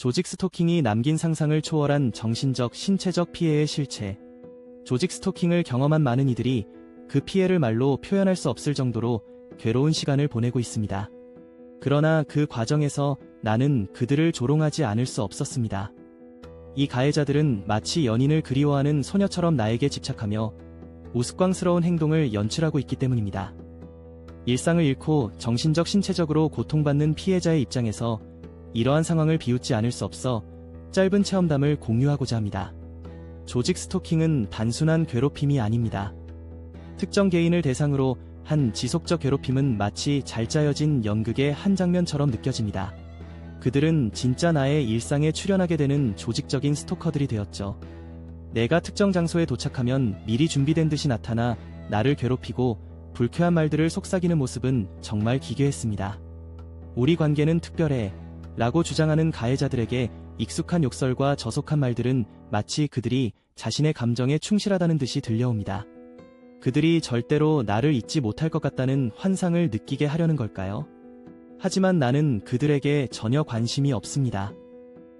조직 스토킹이 남긴 상상을 초월한 정신적, 신체적 피해의 실체. 조직 스토킹을 경험한 많은 이들이 그 피해를 말로 표현할 수 없을 정도로 괴로운 시간을 보내고 있습니다. 그러나 그 과정에서 나는 그들을 조롱하지 않을 수 없었습니다. 이 가해자들은 마치 연인을 그리워하는 소녀처럼 나에게 집착하며 우스꽝스러운 행동을 연출하고 있기 때문입니다. 일상을 잃고 정신적 신체적으로 고통받는 피해자의 입장에서 이러한 상황을 비웃지 않을 수 없어 짧은 체험담을 공유하고자 합니다. 조직 스토킹은 단순한 괴롭힘이 아닙니다. 특정 개인을 대상으로 한 지속적 괴롭힘은 마치 잘 짜여진 연극의 한 장면처럼 느껴집니다. 그들은 진짜 나의 일상에 출연하게 되는 조직적인 스토커들이 되었죠. 내가 특정 장소에 도착하면 미리 준비된 듯이 나타나 나를 괴롭히고 불쾌한 말들을 속삭이는 모습은 정말 기괴했습니다. 우리 관계는 특별해 라고 주장하는 가해자들에게 익숙한 욕설과 저속한 말들은 마치 그들이 자신의 감정에 충실하다는 듯이 들려옵니다. 그들이 절대로 나를 잊지 못할 것 같다는 환상을 느끼게 하려는 걸까요? 하지만 나는 그들에게 전혀 관심이 없습니다.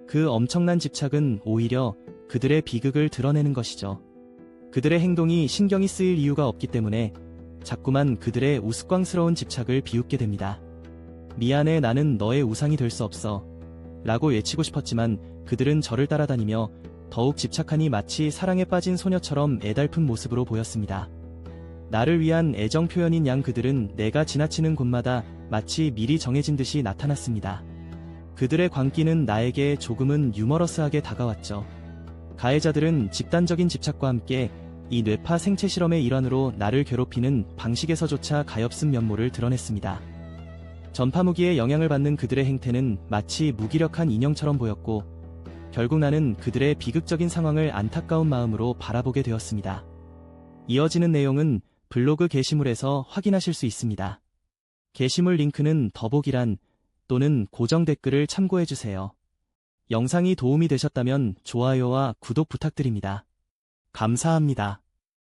그 엄청난 집착은 오히려 그들의 비극을 드러내는 것이죠. 그들의 행동이 신경이 쓰일 이유가 없기 때문에 자꾸만 그들의 우스꽝스러운 집착을 비웃게 됩니다. 미안해 나는 너의 우상이 될 수 없어. 라고 외치고 싶었지만 그들은 저를 따라다니며 더욱 집착하니 마치 사랑에 빠진 소녀처럼 애달픈 모습으로 보였습니다. 나를 위한 애정 표현인 양 그들은 내가 지나치는 곳마다 마치 미리 정해진 듯이 나타났습니다. 그들의 광기는 나에게 조금은 유머러스하게 다가왔죠. 가해자들은 집단적인 집착과 함께 이 뇌파 생체 실험의 일환으로 나를 괴롭히는 방식에서조차 가엾은 면모를 드러냈습니다. 전파 무기에 영향을 받는 그들의 행태는 마치 무기력한 인형처럼 보였고 결국 나는 그들의 비극적인 상황을 안타까운 마음으로 바라보게 되었습니다. 이어지는 내용은 블로그 게시물에서 확인하실 수 있습니다. 게시물 링크는 더보기란 또는 고정 댓글을 참고해주세요. 영상이 도움이 되셨다면 좋아요와 구독 부탁드립니다. 감사합니다.